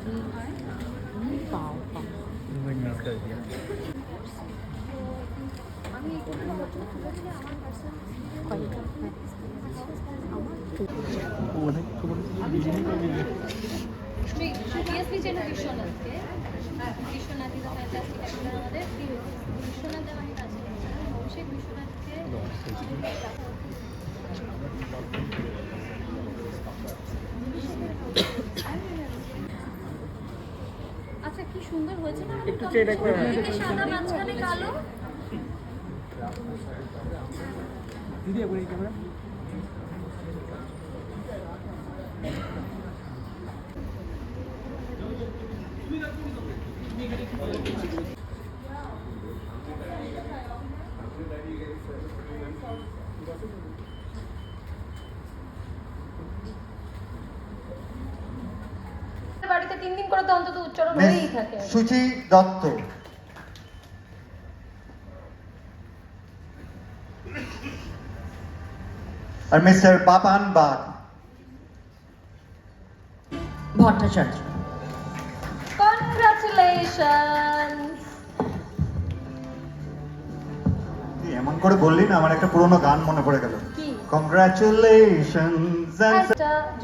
যদি পাও পাও বিশ্বনাথকে বিশ্বনাথ আমাদের বিশ্বনাথ দেওয়ানি কাছে অভিষেক বিশ্বনাথকে আচ্ছা কি সুন্দর হয়েছে না? একটু চেয়ে রাখবে। সাদা মাঝখানে কালো। দিদি ক্যামেরা। তিন দিন করে তো অন্তত উচ্চারণ হয়েই থাকে। সুচি দত্ত। আর মিস্টার বাপান বাগ। ভট্টাচার্য। কনগ্রাচুলেশনস এমন করে বললি না? আমার একটা পুরোনো গান মনে পড়ে গেল। কি? কংগ্রাচুলেশনস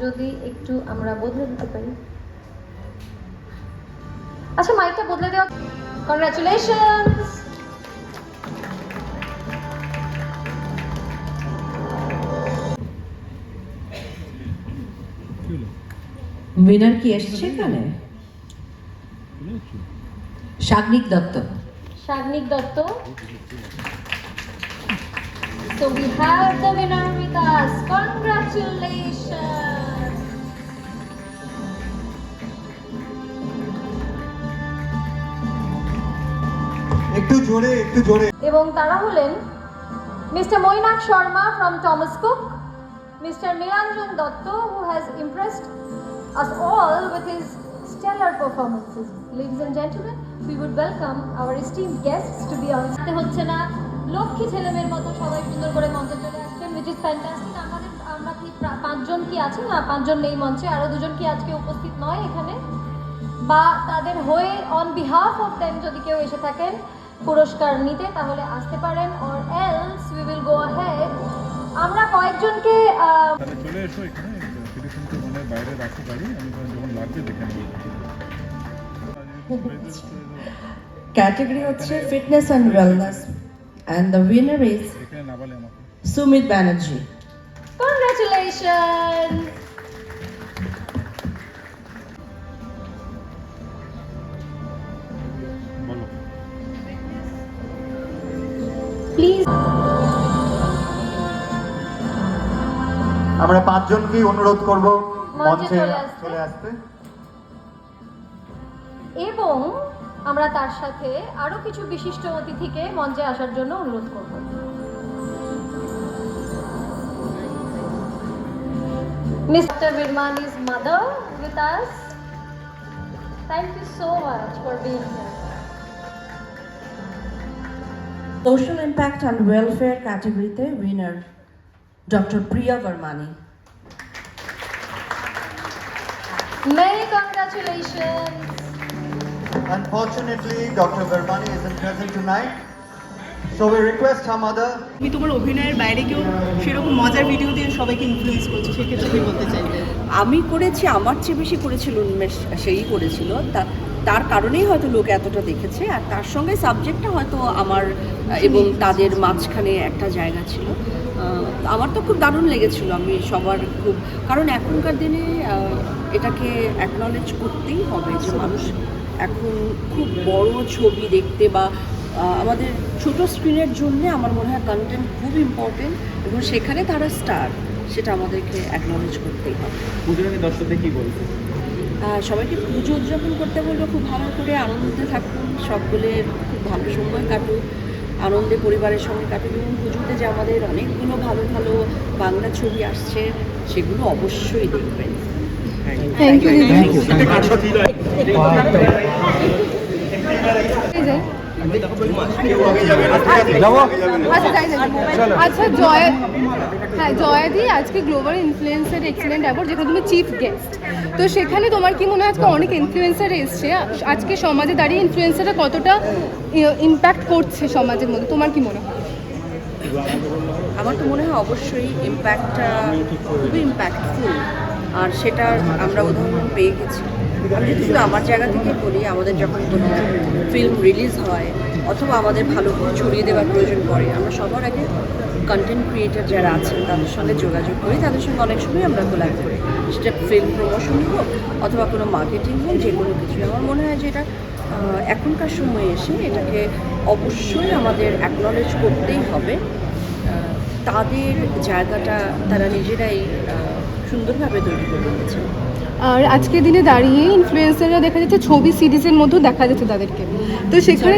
যদি একটু আমরা বদলে দিতে পারি। আচ্ছা মাইকটা বদলে দেওয়া কনগ্রাচুলেশনস উইনার কি এসেছে এখানে Sagnik Dutta Sagnik Dutta So we have the winner with us. Congratulations! একটু জোরে একটু জোরে এবং তারা হলেন mister Mainak Sharma from Thomas Cook mister Nilanjan Dutta who has impressed us all with his stellar performances. Ladies and gentlemen, we would welcome our esteemed guests to be on. হচ্ছে না লক্ষ্মী ছেলেমেয়ের মতো সবাই সুন্দর করে মঞ্চে চলে আসছেন which is fantastic. আমাদের আমরা কি পাঁচজন কি আছি না পাঁচজন নেই মঞ্চে আরও দুজন কি আজকে উপস্থিত নয় এখানে বা তাদের হয়ে অন বিহাফ অফ দেম যদি কেউ এসে থাকেন পুরস্কার নিতে তাহলে আসতে পারেন or else we will go ahead আমরা কয়েকজনকে চলে এসো এখানে মনে বাইরে রাখো গাড়ি আমি যখন লাগবে দেখে নেব। Category হচ্ছে fitness and wellness and the winner is এখানে নাবালে আমাকে। প্লিজ আমরা পাঁচজনকেই অনুরোধ করব মঞ্চে চলে আসতে। চলে আসতে এবং আমরা তার সাথে আরও কিছু বিশিষ্ট অতিথিকে মঞ্চে আসার জন্য অনুরোধ করব Mr. Virmani's mother with us. Thank you so much for being here. Social impact and welfare category তে winner Dr. Priya Varmani. Many congratulations. Unfortunately, Dr. Vermani isn't present tonight. So we request her mother তুমি তোমার অভিনয়ের বাইরে কেউ সেরকম মজার video দিয়ে সবাইকে ইনফ্লুয়েন্স করছ সেক্ষেত্রে কি বলতে চাইবে আমি করেছি আমার চেয়ে বেশি করেছিল উন্মেষ সেই করেছিল তা তার কারণেই হয়তো লোক এতটা দেখেছে, আর তার সঙ্গে সাবজেক্টটা হয়তো আমার এবং তাদের মাঝখানে একটা জায়গা ছিল। আমার তো খুব দারুণ লেগেছিল, আমি সবার খুব, কারণ এখনকার দিনে এটাকে অ্যাকনলেজ করতেই হবে যে মানুষ এখন খুব বড় ছবি দেখতে বা আমাদের ছোট স্ক্রিনের জন্য আমার মনে হয় কন্টেন্ট খুব ইম্পর্টেন্ট এবং সেখানে তারা স্টার সেটা আমাদেরকে অ্যাকনলেজ করতেই হবে। দর্শকদের কি বলছে? সবাইকে পুজো উদযাপন করতে বলব খুব ভালো করে আনন্দে থাকুন সকলের খুব ভালো সময় কাটুক আনন্দে পরিবারের সঙ্গে কাটুক এবং পুজোতে যে আমাদের অনেকগুলো ভালো ভালো বাংলা ছবি আসছে সেগুলো অবশ্যই দেখবেন। থ্যাংক ইউ আচ্ছা আচ্ছা জয় হ্যাঁ জয়াদি আজকে গ্লোবাল ইনফ্লুয়েন্সার এক্সিলেন্ট অ্যাওয়ার্ড যেখানে তুমি চিফ গেস্ট তো সেখানে তোমার কি মনে হয় আজকে অনেক ইনফ্লুয়েন্সার এসছে? আজকে সমাজে দাঁড়িয়ে ইনফ্লুয়েন্সাররা কতটা ইম্প্যাক্ট করছে সমাজের মধ্যে? তোমার কি মনে হয়? আমার তো মনে হয় অবশ্যই ইম্প্যাক্টটা খুবই ইম্প্যাক্টফুল আর সেটার আমরা উদাহরণ পেয়ে গেছি। আমি যদি শুধু আমার জায়গা থেকে বলি, আমাদের যখন কোনো ফিল্ম রিলিজ হয়, অথবা আমাদের ভালো করে ছড়িয়ে দেওয়ার প্রয়োজন পড়ে, আমরা সবার আগে কন্টেন্ট ক্রিয়েটার যারা আছেন, তাদের সঙ্গে যোগাযোগ করি। তাদের সঙ্গে অনেক সময় আমরা কোলাপ করি। সেটা ফিল্ম প্রমোশন হোক, অথবা কোনো মার্কেটিং হোক, যে কোনো কিছু আমার মনে হয় যে এটা এখনকার সময়ে এসে এটাকে অবশ্যই আমাদের অ্যাকনলেজ করতেই হবে। তাদের জায়গাটা তারা নিজেরাই সুন্দরভাবে তৈরি করে নিয়েছে আর আজকের দিনে দাঁড়িয়ে ইনফ্লুয়েন্সাররা দেখা যাচ্ছে ছবি সিরিজের মধ্যেও দেখা যাচ্ছে তাদেরকে। তো সেখানে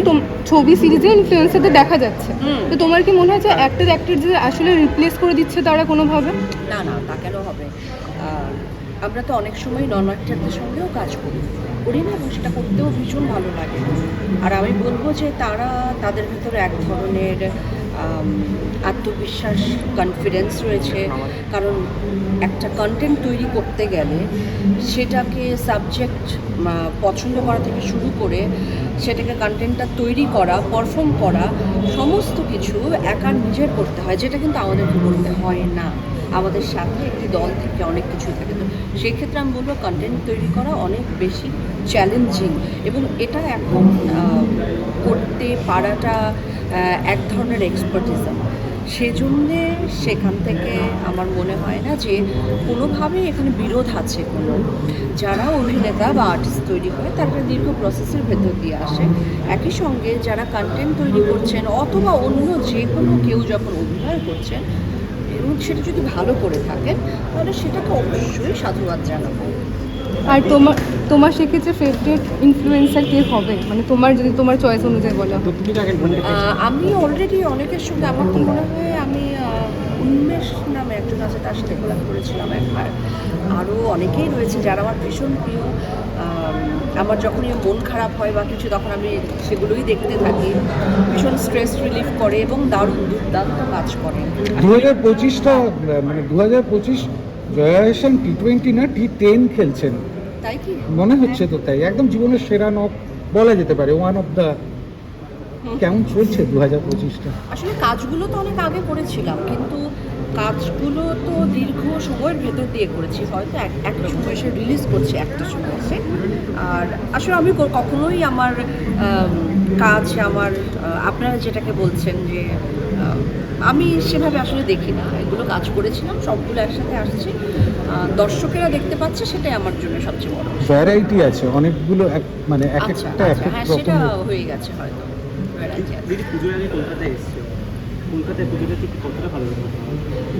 ছবি সিরিজে ইনফ্লুয়েন্সারদের দেখা যাচ্ছে। তো তোমার কি মনে হয় যে অ্যাক্টর অ্যাক্টরদের আসলে রিপ্লেস করে দিচ্ছে তারা কোনোভাবে? না না তা কেন হবে? আমরা তো অনেক সময় নন অ্যাক্টারদের সঙ্গেও কাজ করি। করি না এবং সেটা করতেও ভীষণ ভালো লাগে। আর আমি বলব যে তারা তাদের ভিতরে এক ধরনের আত্মবিশ্বাস কনফিডেন্স রয়েছে। কারণ একটা কন্টেন্ট তৈরি করতে গেলে সেটাকে সাবজেক্ট পছন্দ করা থেকে শুরু করে সেটাকে কন্টেন্টটা তৈরি করা পারফর্ম করা, সমস্ত কিছু একা নিজের করতে হয়, যেটা কিন্তু আমাদেরকে করতে হয় না। আমাদের সাথে একটি দল থেকে অনেক কিছু থাকে। তো সেক্ষেত্রে আমি বলব কন্টেন্ট তৈরি করা অনেক বেশি চ্যালেঞ্জিং এবং এটা এখন করতে পারাটা এক ধরনের এক্সপার্টিজম সেজন্যে সেখান থেকে আমার মনে হয় না যে কোনোভাবেই এখানে বিরোধ আছে কোনো। যারা অভিনেতা বা আর্টিস্ট তৈরি হয়, তারা দীর্ঘ প্রসেসের ভেতর দিয়ে আসে। একই সঙ্গে যারা কন্টেন্ট তৈরি করছেন অথবা অন্য যে কোনো কেউ যখন অভিনয় করছেন, এবং সেটা যদি ভালো করে থাকেন, তাহলে সেটাকে অবশ্যই সাধুবাদ জানাব। আর তোমার তোমার সেক্ষেত্রে ফেভারিট ইনফ্লুয়েন্সার কে হবে? মানে তোমার যদি তোমার চয়েস অনুযায়ী বলো। আমি অলরেডি অনেকের সঙ্গে আমার তো মনে হয় আমি উন্মেষ নামে একজন আছে তার সাথে কোলাপ করেছিলাম একবার। আরও অনেকেই রয়েছে যারা আমার ভীষণ প্রিয়। আমার যখনই মন খারাপ হয় বা কিছু তখন আমি সেগুলোই দেখতে থাকি। ভীষণ স্ট্রেস রিলিফ করে এবং দারুণ দুর্দান্ত কাজ করে। দু হাজার পঁচিশটা মানে দু হাজার পঁচিশ হোসেন টি টোয়েন্টি না টি টেন খেলছেন। তাই কি? মনে হচ্ছে তো তাই। একদম জীবনের সেরা নক বলা যেতে পারে। ওয়ান অফ দ্য কেমন চলছে দু হাজার পঁচিশটা? আসলে কাজগুলো তো অনেক আগে করেছিলাম কিন্তু কাজগুলো তো দীর্ঘ সময়ের ভেতর দিয়ে করেছি হয়তো এক একটা সময় এসে রিলিজ করছি একটা সময় এসে। আর আসলে আমি কখনোই আমার কাজ আমার আপনারা যেটাকে বলছেন যে আমি সেভাবে আসলে দেখি না। এগুলো কাজ করেছিলাম সবগুলো একসাথে আসছে। দর্শকেরা দেখতে পাচ্ছে সেটাই আমার জন্য সবচেয়ে বড়। ভ্যারাইটি আছে অনেকগুলো এক- মানে এক আচ্ছা একটা এক আচ্ছা হ্যাঁ সেটা হয়ে গেছে হয়তো Variety আছে। কলকাতায় এসছে কলকাতায় পুজোটা ঠিক কতটা ভালো লাগে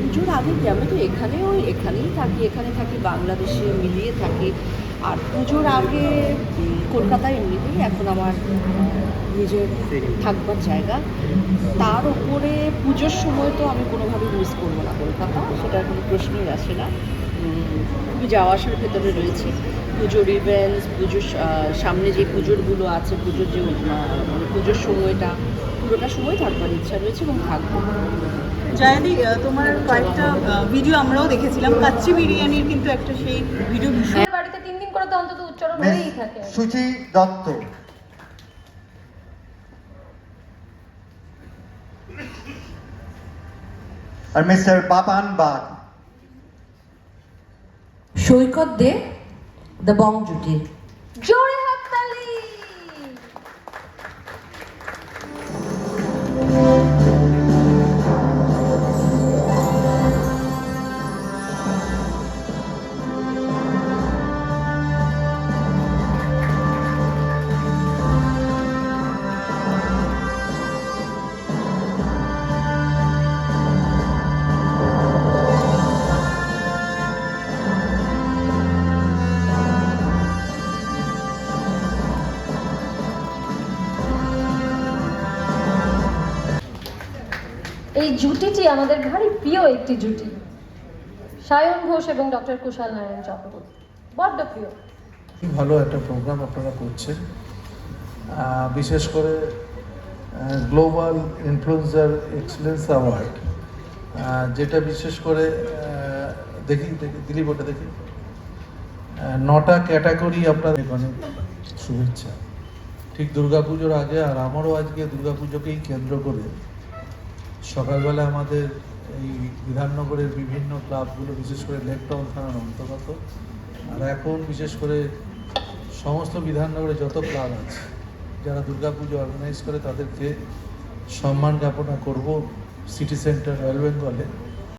পুজোর আগে কি আমি তো এখানেও এখানেই থাকি এখানে থাকি বাংলাদেশে মিলিয়ে থাকি। আর পুজোর আগে কলকাতায় এমনিতেই এখন আমার নিজের থাকবার জায়গা। তার উপরে পুজোর সময় তো আমি কোনোভাবেই মিস করব না কলকাতা সেটা কোনো প্রশ্নই আসে না। খুবই যাওয়া আসার ভেতরে রয়েছি। পুজোর ইভেন্টস পুজোর সামনে যে পুজোরগুলো আছে পুজোর যে মানে পুজোর সময়টা পুরোটা সময় থাকবার ইচ্ছা রয়েছে এবং থাকব। জয়াদি তোমার কয়েকটা ভিডিও আমরাও দেখেছিলাম। কাচ্চি বিরিয়ানির কিন্তু একটা সেই ভিডিও ভীষণ বাড়িতে তিন দিন করে তো অন্তত উচ্চারণ হয়েই থাকে। সুচি দত্ত। আর মিস্টার বাপান বাগ। সৈকত দে দ্য বং জুটি। জোরে এই জুটিটি আমাদের ভারী প্রিয় একটি জুটি। সায়ন ঘোষ এবং ডক্টর কুশাল নারায়ণ চক্রবর্তী। বড্ড প্রিয়। ভালো একটা প্রোগ্রাম আপনারা করছেন। বিশেষ করে গ্লোবাল ইনফ্লুয়েন্সার এক্সেলেন্স অ্যাওয়ার্ড যেটা বিশেষ করে দেখি দিলীপ ওটা দেখি। নটা ক্যাটাগরি আপনাদের অনেক শুভেচ্ছা। ঠিক দুর্গাপুজোর আগে আর আমারও আজকে দুর্গাপুজোকেই কেন্দ্র করে সকালবেলা আমাদের এই বিধাননগরের বিভিন্ন ক্লাবগুলো, বিশেষ করে লেকটাউন থানার অন্তর্গত। আর এখন বিশেষ করে সমস্ত বিধাননগরে যত ক্লাব আছে, যারা দুর্গাপুজো অর্গানাইজ করে, তাদেরকে সম্মান জ্ঞাপনা করব সিটি সেন্টার রয়্যাল বেঙ্গলে